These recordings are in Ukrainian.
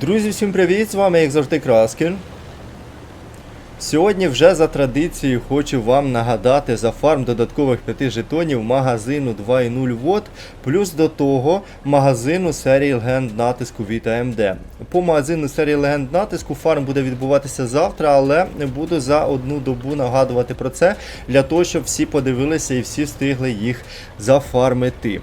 Друзі, всім привіт! З вами як завжди Краскін. Сьогодні вже за традицією хочу вам нагадати за фарм додаткових 5 жетонів магазину 2.0 вод, плюс до того магазину серії легенд натиску від AMD. По магазину серії легенд натиску фарм буде відбуватися завтра, але буду за одну добу нагадувати про це для того, щоб всі подивилися і всі встигли їх зафармити.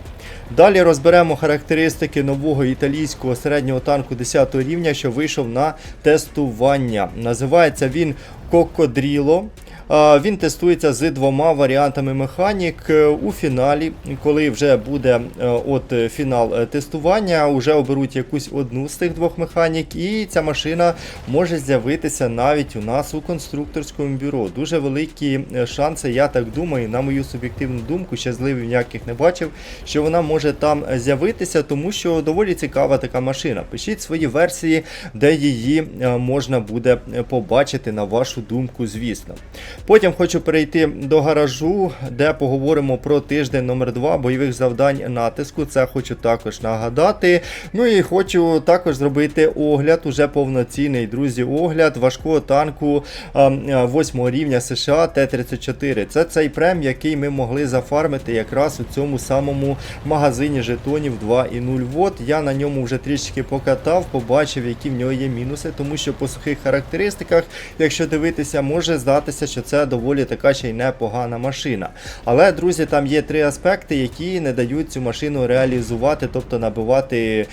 Далі розберемо характеристики нового італійського середнього танку 10 рівня, що вийшов на тестування. Називається він Кокодріло. Він тестується з двома варіантами механік. Е, У фіналі, коли вже буде е, от е, фінал тестування, вже оберуть якусь одну з тих двох механік, і ця машина може з'явитися навіть у нас у конструкторському бюро. Дуже великі шанси, я так думаю, на мою суб'єктивну думку, ще ніяких не бачив, що вона може там з'явитися, тому що доволі цікава така машина. Пишіть свої версії, де її можна буде побачити, на вашу думку, звісно. Потім хочу перейти до гаражу, де поговоримо про тиждень номер 2 бойових завдань натиску. Це хочу також нагадати. Ну і хочу також зробити огляд, уже повноцінний, друзі, огляд важкого танку 8 рівня США Т-34. Це цей прем, який ми могли зафармити якраз у цьому самому магазині жетонів 2.0 вод. Я на ньому вже трішки покатав, побачив, які в нього є мінуси, тому що по сухих характеристиках, якщо дивитися, може здатися, що це доволі така ще й непогана машина. Але, друзі, там є три аспекти, які не дають цю машину реалізувати, тобто набивати.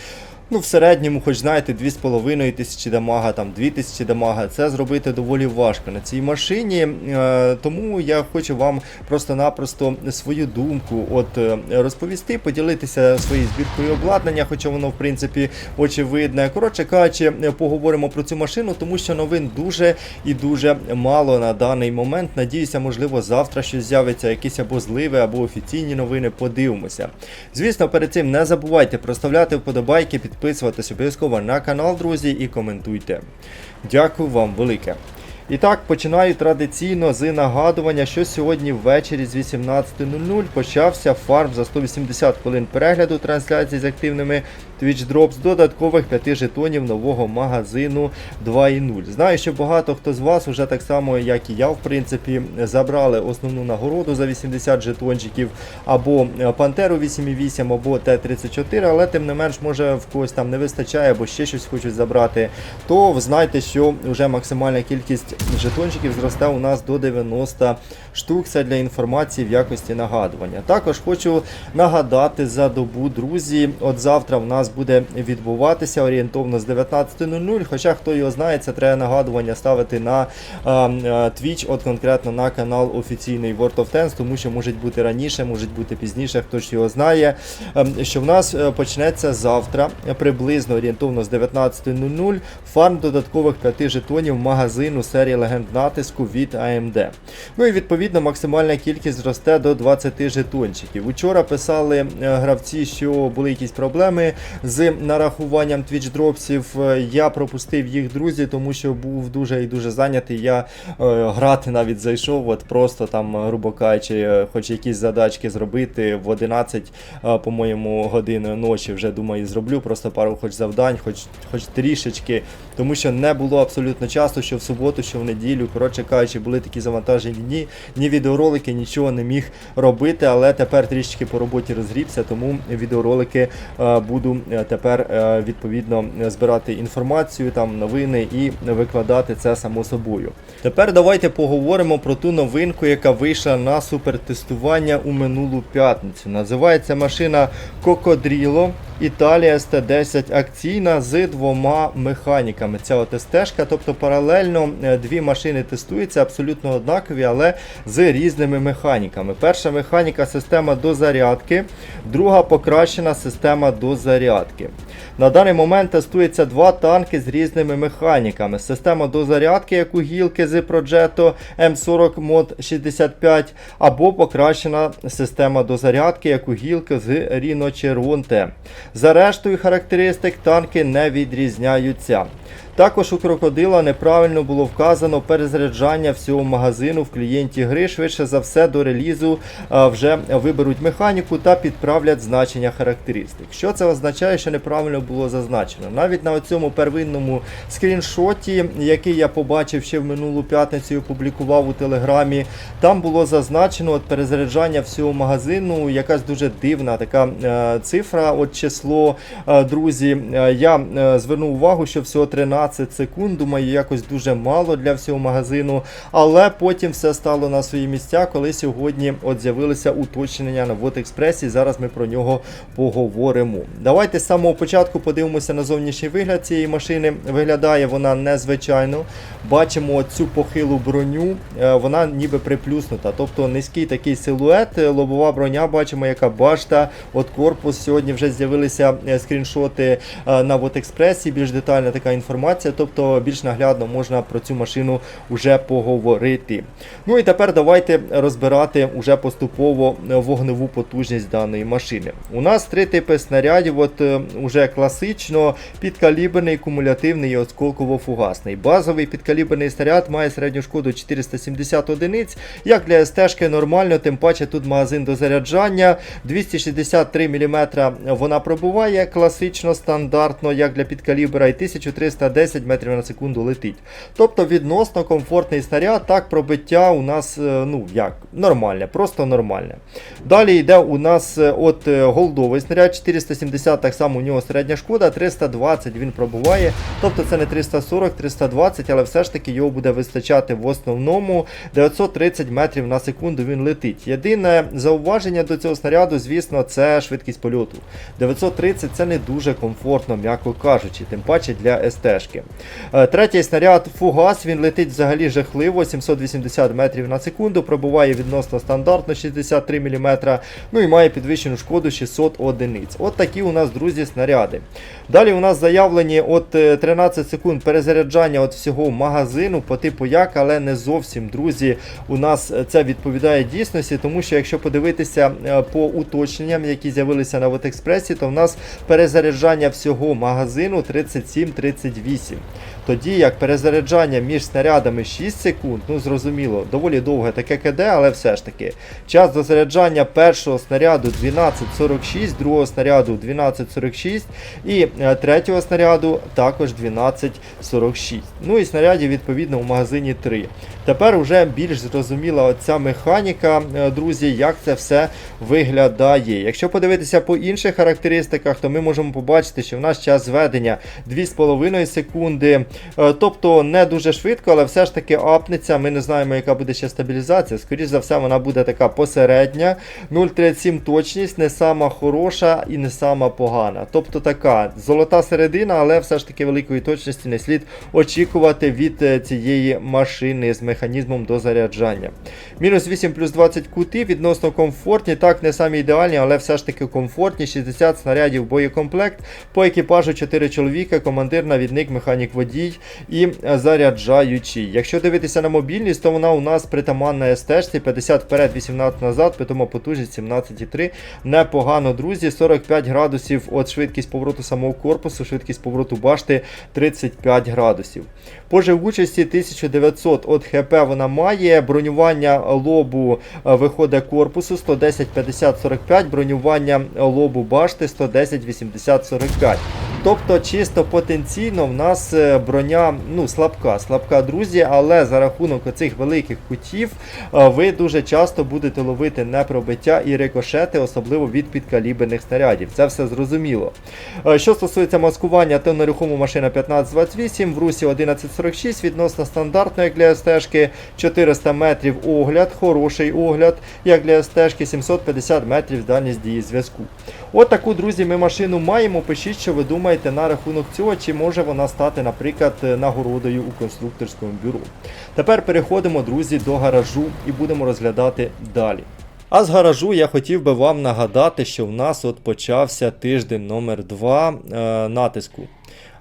Ну, в середньому, хоч знаєте, 2,5 тисячі дамага, там 2 тисячі дамага. Це зробити доволі важко на цій машині. Е, тому я хочу вам просто-напросто свою думку от е, розповісти, поділитися своєю збіркою обладнання, хоча воно, в принципі, очевидне. Коротше кажучи, е, поговоримо про цю машину, тому що новин дуже і дуже мало на даний момент. Надіюся, можливо, завтра щось з'явиться, якісь або зливи, або офіційні новини. Подивимося. Звісно, перед цим не забувайте проставляти вподобайки, підписуватись обов'язково на канал, друзі, і коментуйте. Дякую вам велике. І так, починаю традиційно з нагадування, що сьогодні ввечері з 18.00 почався фарм за 180 хвилин перегляду трансляції з активними Twitch Drops додаткових 5 жетонів нового магазину 2.0. Знаю, що багато хто з вас вже так само, як і я, в принципі, забрали основну нагороду за 80 жетончиків або Пантеру 8.8, або Т-34, але тим не менш, може в когось там не вистачає, або ще щось хочуть забрати, то знайте, що вже максимальна кількість жетончиків зросте у нас до 90 штук. Це для інформації в якості нагадування. Також хочу нагадати за добу, друзі. От завтра в нас буде відбуватися орієнтовно з 19.00. Хоча хто його знає, це треба нагадування ставити на е, е, Twitch, от конкретно на канал офіційний World of Tanks, тому що може бути раніше, може бути пізніше, хто ж його знає. Що в нас е, почнеться завтра, приблизно орієнтовно з 19.00 фарм додаткових 5 жетонів магазину серії легенд натиску від AMD. Ну і відповідно максимальна кількість зросте до 20 жетончиків. Учора писали е, гравці, що були якісь проблеми з нарахуванням Twitch дропсів. Е, Я пропустив їх друзі, тому що був дуже і дуже зайнятий. Я е, грати навіть зайшов, от просто там, грубо кажучи, е, хоч якісь задачки зробити в 11, е, по-моєму, годин ночі вже думаю, зроблю. Просто пару хоч завдань, хоч, хоч трішечки, тому що не було абсолютно часу, що в суботу, що в неділю. Коротше кажучи, були такі завантажені дні, ні відеоролики, нічого не міг робити, але тепер трішечки по роботі розгрівся, тому відеоролики е, буду е, тепер е, відповідно збирати інформацію, там новини і викладати це само собою. Тепер давайте поговоримо про ту новинку, яка вийшла на супертестування у минулу п'ятницю. Називається машина Cocodrillo. Італія СТ-10 акційна з двома механіками. Ця от СТ-шка, тобто паралельно е, дві машини тестуються абсолютно однакові, але з різними механіками. Перша механіка система дозарядки, друга покращена система дозарядки. На даний момент тестується два танки з різними механіками. Система дозарядки, як у гілки з Progetto M40 Mod 65, або покращена система дозарядки, як у гілки з Rhinoceronte. За рештою характеристик танки не відрізняються. Також у крокодила неправильно було вказано перезаряджання всього магазину в клієнті гри. Швидше за все до релізу вже виберуть механіку та підправлять значення характеристик. Що це означає, що неправильно було зазначено? Навіть на цьому первинному скріншоті, який я побачив ще в минулу п'ятницю і опублікував у телеграмі, там було зазначено от перезаряджання всього магазину, якась дуже дивна така е, цифра, от число. Е, друзі, Е, я звернув увагу, що всього 13 секунд, думаю, якось дуже мало для всього магазину. Але потім все стало на свої місця, коли сьогодні от з'явилися уточнення на WordExpress, і зараз ми про нього поговоримо. Давайте з самого початку подивимося на зовнішній вигляд цієї машини. Виглядає вона незвичайно. Бачимо цю похилу броню, е, вона ніби приплюснута, тобто низький такий силует, е, лобова броня, бачимо, яка башта, от корпус. Сьогодні вже з'явилися е, скріншоти на WordExpress, більш детальна така інформація, тобто більш наглядно можна про цю машину вже поговорити. Ну і тепер давайте розбирати уже поступово вогневу потужність даної машини. У нас три типи снарядів, от е, уже класично підкаліберний, кумулятивний і осколково-фугасний. Базовий підкаліберний снаряд має середню шкоду 470 одиниць. Як для СТ нормально, тим паче тут магазин до заряджання. 263 мм вона пробуває класично, стандартно, як для підкалібера, і 1310 метрів на секунду летить. Тобто відносно комфортний снаряд, так пробиття у нас е, ну як, нормальне, просто нормальне. Далі йде у нас е, от е, голдовий снаряд 470, так само у нього середня шкода, 320 він пробуває. Тобто це не 340, 320, але все ж таки його буде вистачати в основному 930 метрів на секунду він летить. Єдине зауваження до цього снаряду, звісно, це швидкість польоту. 930 це не дуже комфортно, м'яко кажучи, тим паче для СТ-шки. Е, Третій снаряд фугас, він летить взагалі жахливо, 780 метрів на секунду, пробуває відносно стандартно 63 мм, ну і має підвищену шкоду 600 одиниць. От такі у нас, друзі, снаряди. Далі у нас заявлені от е, 13 секунд перезаряджання от всього магазину по типу як, але не зовсім, друзі, у нас е, це відповідає дійсності, тому що якщо подивитися е, по уточненням, які з'явилися на Вотекспресі, то в нас перезаряджання всього магазину 37-38 місці. Тоді як перезаряджання між снарядами 6 секунд, ну зрозуміло, доволі довге таке КД, але все ж таки. Час до заряджання першого снаряду 12.46, другого снаряду 12.46 і е, третього снаряду також 12.46. Ну і снарядів відповідно у магазині 3. Тепер вже більш зрозуміла оця механіка, е, друзі, як це все виглядає. Якщо подивитися по інших характеристиках, то ми можемо побачити, що в нас час зведення 2,5 секунди. Е, Тобто не дуже швидко, але все ж таки апнеться. Ми не знаємо, яка буде ще стабілізація. Скоріше за все, вона буде така посередня. 0,37 точність, не сама хороша і не сама погана. Тобто така золота середина, але все ж таки великої точності не слід очікувати від е, цієї машини з механізмом до заряджання. Мінус 8 плюс 20 кути відносно комфортні, так не самі ідеальні, але все ж таки комфортні. 60 снарядів боєкомплект. По екіпажу 4 чоловіка, командир, навідник, механік водій і е, заряджаючий. Якщо дивитися на мобільність, то вона у нас притаманна СТ 50 вперед, 18 назад, питома потужність 17,3. Непогано, друзі. 45 градусів от швидкість повороту самого корпусу, швидкість повороту башти 35 градусів. По живучості 1900 от ХП вона має. Бронювання лобу е, виходить корпусу 110, 50, 45, бронювання лобу башти 110, 80, 45. Тобто, чисто потенційно в нас е, броня ну, слабка, слабка, друзі, але за рахунок оцих великих кутів е, ви дуже часто будете ловити непробиття і рикошети, особливо від підкаліберних снарядів. Це все зрозуміло. Е, Що стосується маскування, то нерухома машина 1528, в русі 1146, відносно стандартно, як для СТ-шки, 400 метрів огляд, хороший огляд, як для СТ-шки, 750 метрів дальність дії зв'язку. От друзі, ми машину маємо. Пишіть, що ви думаєте на рахунок цього, чи може вона стати, наприклад, нагородою у конструкторському бюро. Тепер переходимо, друзі, до гаражу і будемо розглядати далі. А з гаражу я хотів би вам нагадати, що в нас от почався тиждень номер 2 е, натиску.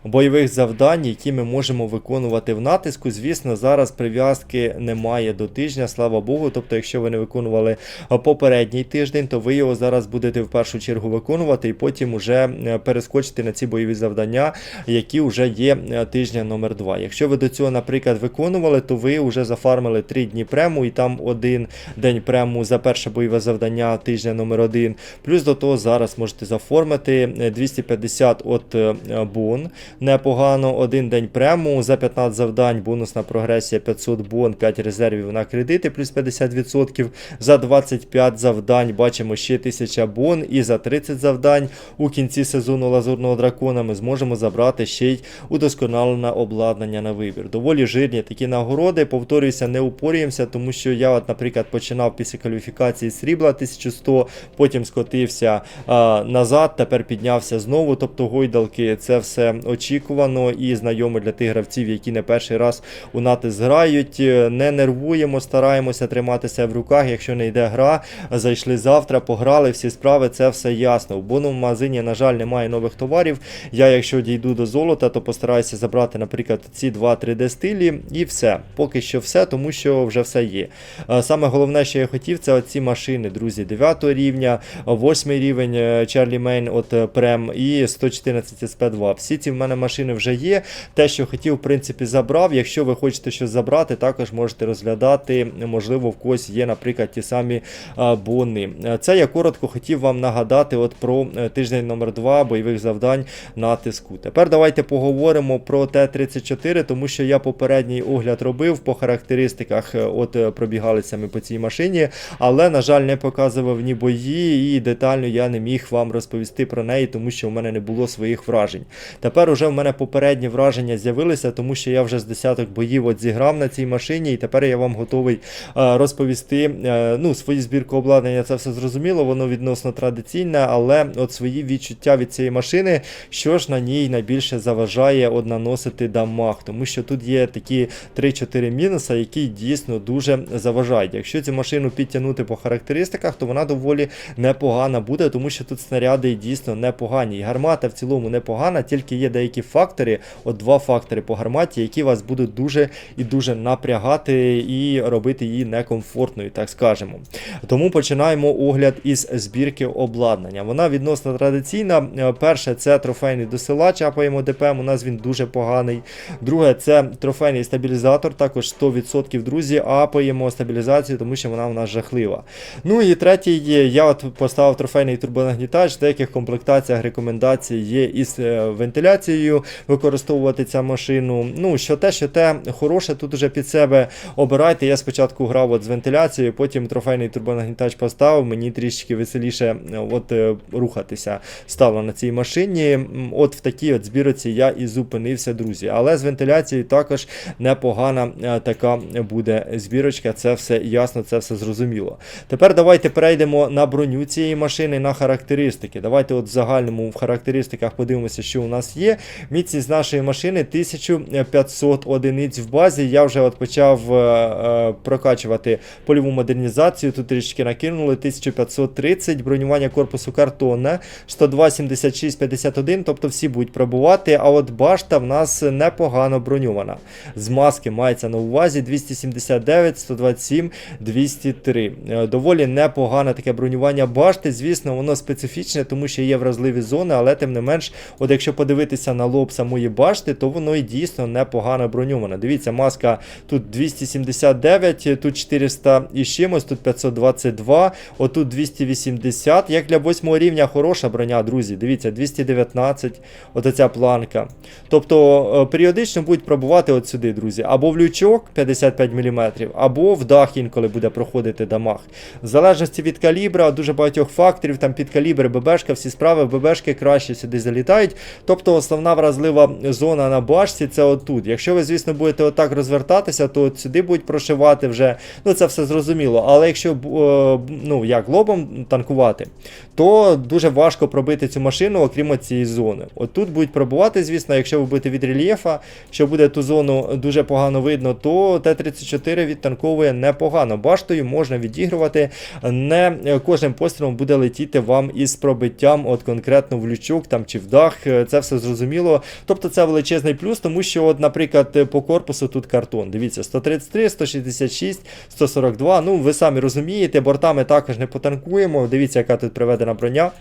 Бойових завдань, які ми можемо виконувати в натиску. Звісно, зараз прив'язки немає до тижня, слава Богу. Тобто, якщо ви не виконували попередній тиждень, то ви його зараз будете в першу чергу виконувати і потім уже е, перескочити на ці бойові завдання, які вже є е, тижня номер 2. Якщо ви до цього, наприклад, виконували, то ви вже зафармили 3 дні прему і там один день прему за перше бойове завдання тижня номер 1. Плюс до того зараз можете заформити е, 250 от е, бон. Непогано, один день прему за 15 завдань, бонусна прогресія 500 бон, 5 резервів на кредити, плюс 50%. За 25 завдань бачимо ще 1000 бон. І за 30 завдань у кінці сезону лазурного дракона ми зможемо забрати ще й удосконалене обладнання на вибір. Доволі жирні такі нагороди. Повторююся, не упорюємося, тому що я, от, наприклад, починав після кваліфікації срібла 1100, потім скотився а, назад, тепер піднявся знову. Тобто гойдалки це все очікувано і знайомо для тих гравців, які не перший раз у натиск грають. Е, Не нервуємо, стараємося триматися в руках. Якщо не йде гра, зайшли завтра, пограли всі справи, це все ясно. В бонному магазині, на жаль, немає нових товарів. Я, якщо дійду до золота, то постараюся забрати, наприклад, ці 2-3D стилі і все. Поки що все, тому що вже все є. Е, Саме головне, що я хотів, це оці машини, друзі, 9 рівня, 8 рівень е, Charlie Main от е, Прем і 114 SP2. Всі ці в мене машини вже є. Те, що хотів, в принципі, забрав. Якщо ви хочете щось забрати, також можете розглядати. Можливо, в когось є, наприклад, ті самі бони. Це я коротко хотів вам нагадати от про е, тиждень номер 2 бойових завдань на тиску. Тепер давайте поговоримо про Т-34, тому що я попередній огляд робив по характеристиках, е, от е, пробігалися ми по цій машині, але, на жаль, не показував ні бої, і детально я не міг вам розповісти про неї, тому що в мене не було своїх вражень. Тепер уже в мене попередні враження з'явилися, тому що я вже з десяток боїв от зіграв на цій машині, і тепер я вам готовий е, розповісти е, ну, свою збірку обладнання. Це все зрозуміло, воно відносно традиційне, але от свої відчуття від цієї машини, що ж на ній найбільше заважає от наносити дамаг, тому що тут є такі 3-4 мінуси, які дійсно дуже заважають. Якщо цю машину підтягнути по характеристиках, то вона доволі непогана буде, тому що тут снаряди дійсно непогані. І гармата в цілому непогана, тільки є деякі фактори, от два фактори по гарматі, які вас будуть дуже і дуже напрягати і робити її некомфортною, так скажемо. Тому починаємо огляд із збірки обладнання. Вона відносно традиційна. Е, Перше, це трофейний досилач, апаємо ДПМ. У нас він дуже поганий. Друге, це трофейний стабілізатор, також 100% друзі, апаємо стабілізацію, тому що вона у нас жахлива. Ну і третій. Я от поставив трофейний турбонагнітач. В деяких комплектаціях рекомендацій є із е, вентиляцією використовувати цю машину. Ну, що те, що те хороше, тут уже під себе обирайте. Я спочатку грав от з вентиляцією, потім трофейний турбонагнітач поставив. Мені трішки веселіше от, е, рухатися стало на цій машині. От в такій от збірці я і зупинився, друзі. Але з вентиляцією також непогана е, така буде збірочка. Це все ясно, це все зрозуміло. Тепер давайте перейдемо на броню цієї машини, на характеристики. Давайте от в загальному в характеристиках подивимося, що у нас є. Міцність нашої машини 1500 одиниць в базі. Я вже от почав е, е, прокачувати польову модернізацію. Тут трішки накинули 1530, бронювання корпусу картонне, 102, 76, 51, тобто всі будуть пробувати. А от башта в нас непогано броньована. З маски мається на увазі 279, 127, 203. Е, Доволі непогане таке бронювання башти. Звісно, воно специфічне, тому що є вразливі зони, але тим не менш, от якщо подивитися на лоб самої башти, то воно і дійсно непогано броньоване. Дивіться, маска тут 279, тут 400 і чимось, тут 522, отут 280. Як для 8 рівня хороша броня, друзі. Дивіться, 219, оця планка. Тобто е, періодично будуть пробувати от сюди, друзі. Або в лючок 55 мм, або в дах інколи буде проходити дамаг. В залежності від калібра, дуже багатьох факторів, там під калібр, ББшка, всі справи, ББшки краще сюди залітають. Тобто основна вразлива зона на башці це отут. Якщо ви, звісно, будете отак розвертатися, то от сюди будуть прошивати вже. Ну це все зрозуміло. Але якщо е, ну, як лобом танкувати, то дуже важко пробити цю машину, окрім цієї зони. От тут будуть пробувати, звісно, якщо ви будете від рельєфа, що буде ту зону дуже погано видно, то Т-34 відтанковує непогано. Баштою можна відігрувати. Не кожним пострілом буде летіти вам із пробиттям, от конкретно в лючок там чи в дах. Це все зрозуміло. Зрозуміло. Тобто це величезний плюс, тому що, от, наприклад, е, по корпусу тут картон. Дивіться, 133, 166, 142. Ну, ви самі розумієте, бортами також не потанкуємо. Дивіться, яка тут приведена броня.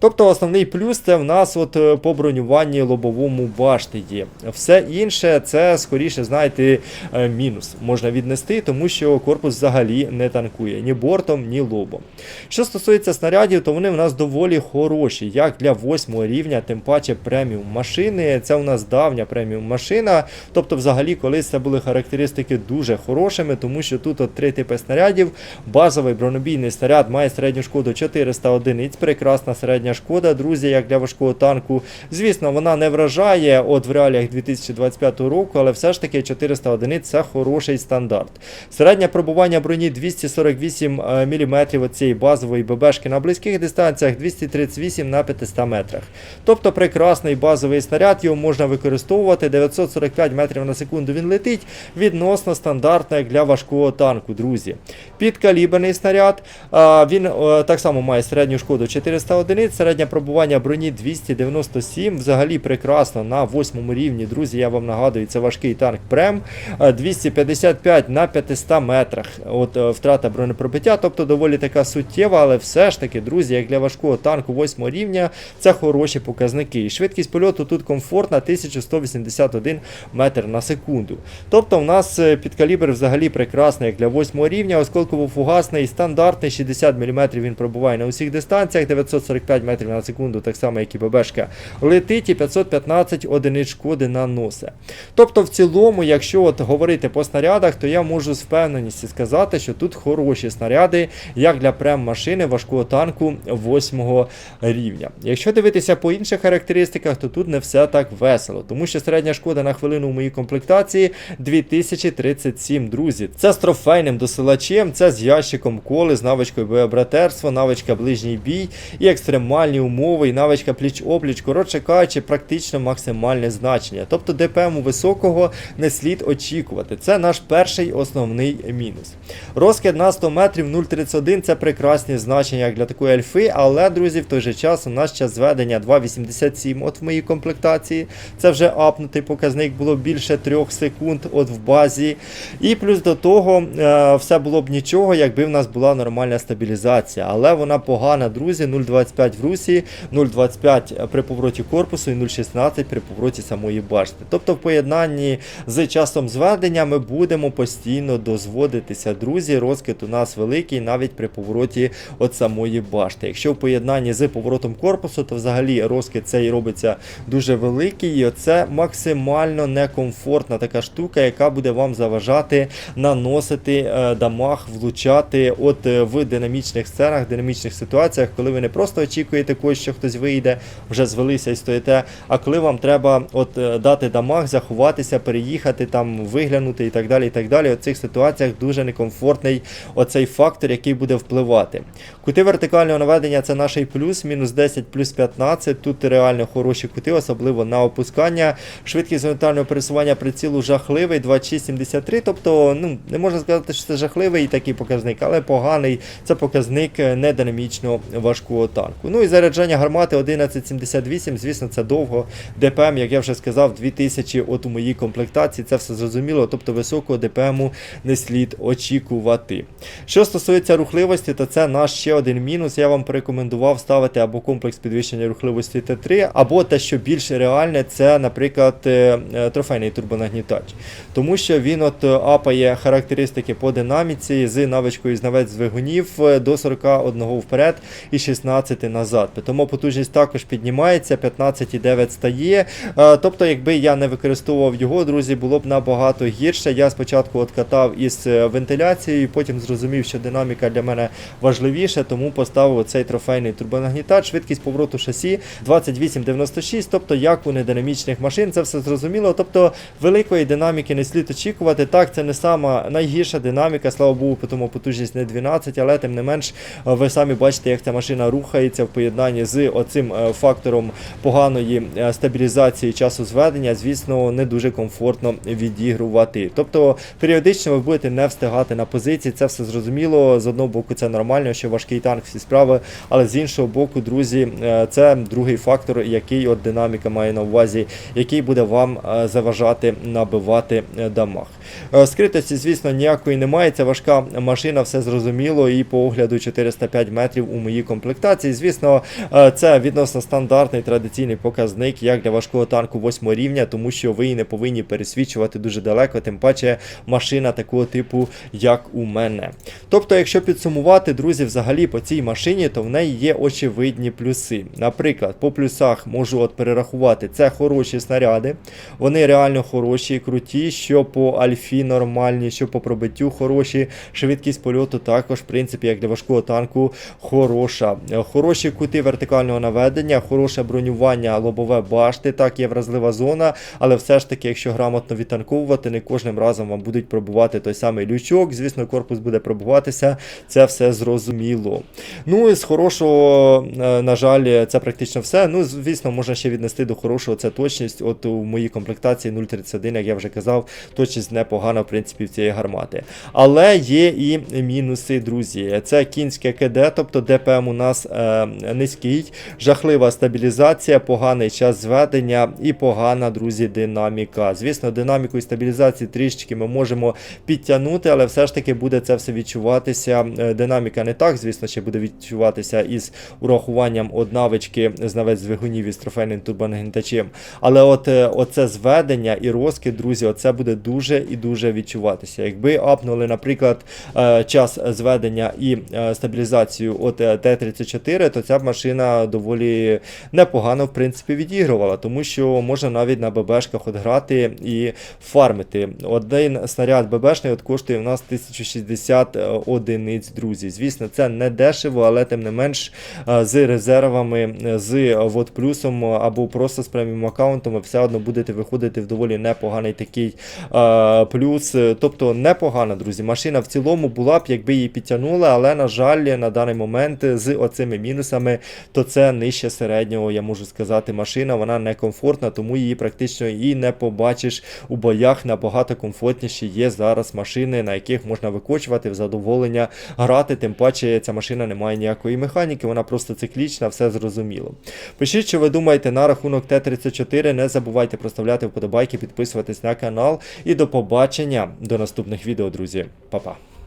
Тобто основний плюс це в нас от е, по бронюванні лобовому башти є. Все інше це скоріше, знаєте, е, мінус можна віднести, тому що корпус взагалі не танкує ні бортом, ні лобом. Що стосується снарядів, то вони в нас доволі хороші, як для 8 рівня, тим паче преміум машини. Це у нас давня преміум машина. Тобто, взагалі, колись це були характеристики дуже хорошими, тому що тут от три типи снарядів. Базовий бронебійний снаряд має середню шкоду 400 одиниць, прекрасна середня шкода, друзі, як для важкого танку. Звісно, вона не вражає от в реаліях 2025 року, але все ж таки 400 одиниць це хороший стандарт. Середнє пробування броні 248 мм цієї базової ББшки на близьких дистанціях 238 на 500 метрах. Тобто прекрасний базовий снаряд, його можна використовувати. 945 метрів на секунду він летить відносно стандартно, як для важкого танку, друзі. Підкаліберний снаряд. Він е, так само має середню шкоду 400 одиниць, середнє пробування броні 297. Взагалі прекрасно на 8 рівні, друзі. Я вам нагадую, це важкий танк Прем. Е, 255 на 500 метрах. От е, втрата бронепробиття, тобто доволі така суттєва, але все ж таки, друзі, як для важкого танку 8 рівня, це хороші показники. Швидкість польоту тут комфортна 1181 метр на секунду. Тобто, в нас е, підкалібр взагалі прекрасний, як для 8 рівня, осколково-фугасний, стандартний 60 мм він пробуває на усіх дистанціях, 945 метрів на секунду, так само, як і ББшка, летить і 515 одиниць шкоди наносить. Тобто, в цілому, якщо от говорити по снарядах, то я можу з впевненістю сказати, що тут хороші снаряди, як для прем-машини важкого танку 8 рівня. Якщо дивитися по інших характеристиках, то тут не все так весело, тому що середня шкода на хвилину у моїй комплектації 2037, друзі. Це з трофейним досилачем, це з ящиком коли, з навичкою боєбратерства, навичка ближній бій і екстремальні умови, і навичка пліч-опліч, коротше кажучи, практично максимальне значення. Тобто ДПМу високого не слід очікувати. Це наш перший основний мінус. Розкид на 100 метрів 0,31 це прекрасні значення як для такої альфи, але, друзі, в той же час у нас час зведення 2,87 от в моїй комплектації. Це вже апнутий показник, було більше 3 секунд от в базі. І плюс до того, е, все було б нічого, якби в нас була нормальна стабілізація. Але вона погана, друзі, 0,25 в русі, 0,25 при повороті корпусу і 0,16 при повороті самої башти. Тобто в поєднанні з часом зведення ми будемо постійно дозводитися. Друзі, розкид у нас великий навіть при повороті от самої башти. Якщо в поєднанні з поворотом корпусу, то взагалі розкид цей робиться дуже великий, і це максимально некомфортна така штука, яка буде вам заважати наносити е, дамаг, влучати от е, в динамічних сценах, динамічних ситуаціях, коли ви не просто очікуєте когось, що хтось вийде, вже звелися і стоїте, а коли вам треба от е, дати дамаг, заховатися, переїхати, там виглянути і так далі. і так далі. У цих ситуаціях дуже некомфортний оцей фактор, який буде впливати. Кути вертикального наведення це наш плюс, мінус 10, плюс 15. Тут реально хороші кути, особливо на опускання. Швидкість горизонтального пересування прицілу жахливий, 2673. Тобто, ну не можна сказати, що це жахливий такий показник, але поганий. Це показник е, нединамічно важкого танку. Ну і заряджання гармати 1178, звісно, це довго. ДПМ, як я вже сказав, 2000 от у моїй комплектації. Це все зрозуміло. Тобто високого ДПМу не слід очікувати. Що стосується рухливості, то це наш ще один мінус. Я вам порекомендував ставити або комплекс підвищення рухливості Т3, або те, що більш реальне, це, наприклад, е, е, трофейний турбонагнітач. Тому що він от е, апає характеристики по динаміці з навичкою знавець двигунів до 41 вперед і 16 назад. Тому потужність також піднімається, 15,9 стає. Е, Тобто, якби я не використовував його, друзі, було б набагато гірше. Я спочатку от катав із е, вентиляцією, потім зрозумів, що динаміка для мене важливіша, тому поставив цей трофейний турбонагнітач, швидкість повороту шасі 28,96, тобто як у нединамічних машин, це все зрозуміло. Тобто великої динаміки не слід очікувати. Так, це не сама найгірша динаміка, слава Богу, тому потужність не 12, але тим не менш, ви самі бачите, як ця машина рухається в поєднанні з оцим е, фактором поганої е, стабілізації часу зведення, звісно, не дуже комфортно відігрувати. Тобто періодично ви будете не встигати на позиції, це все зрозуміло. З одного боку, це нормально, що важкий танк всі справи, але з іншого боку, друзі, е, це другий фактор, який от динаміка має на увазі, який буде вам заважати набивати дамаг. Скритості, звісно, ніякої немає. Це важка машина, все зрозуміло. І по огляду 405 метрів у моїй комплектації. Звісно, е, це відносно стандартний традиційний показник, як для важкого танку 8 рівня, тому що ви не повинні пересвідчувати дуже далеко, тим паче машина такого типу, як у мене. Тобто, якщо підсумувати, друзі, взагалі по цій машині, то в неї є очевидні плюси. Наприклад, по плюсах можу от перерахувати це хороші снаряди, вони реально хороші, круті, що по альфі нормальні, що по пробиттю хороші, швидкість польоту також, в принципі, як для важкого танку, хороша. Е, Хороші кути вертикального наведення, хороше бронювання лобове башти, так, є вразлива зона, але все ж таки, якщо грамотно відтанковувати, не кожним разом вам будуть пробувати той самий лючок. Звісно, корпус буде пробуватися, це все зрозуміло. Ну і з хорошого, е, на жаль, це практично все. Ну, звісно, можна ще віднести до хорошого це точність. От у моїй комплектації 0.31, як я вже казав, точність непогана, в принципі, в цієї гармати. Але є і мінуси, друзі. Це кінське КД, тобто ДПМ у нас е, низький, жахлива стабілізація, поганий час зведення і погана, друзі, динаміка. Звісно, динаміку і стабілізації трішечки ми можемо підтягнути, але все ж таки буде це все відчуватися. Е, Динаміка не так, звісно, ще буде відчуватися із урахуванням от навички знавець двигунів із трофейним турбонагнітачем. Але от е, оце зведення і розкид, друзі, оце буде дуже і дуже відчуватися. Якби апнули, наприклад, е, час зведення і е, стабілізацію от е, Т-34, то ця машина доволі непогано в принципі відігрувала, тому що можна навіть на ББшках от грати і фармити. Один снаряд ББшний от коштує в нас 1060 одиниць, друзі. Звісно, це не дешево, але тим не менш е, з резервами, е, з е, от плюсом або просто з преміум аккаунтом все одно будете виходити в доволі непоганий такий е, плюс. Тобто непогана, друзі. Машина в цілому була б, якби її підтягнули, але на жаль, на даний момент з оцими мінусами, то це нижче середнього, я можу сказати, машина. Вона некомфортна, тому її практично і не побачиш у боях. Набагато комфортніші є зараз машини, на яких можна викочувати в задоволення грати. Тим паче ця машина не має ніякої механіки, вона просто циклічна, все зрозуміло. Пишіть, що ви думаєте на рахунок Т-34. Не забувайте проставляти вподобайки, підписуватись на канал. І до побачення до наступних відео, друзі. Па-па.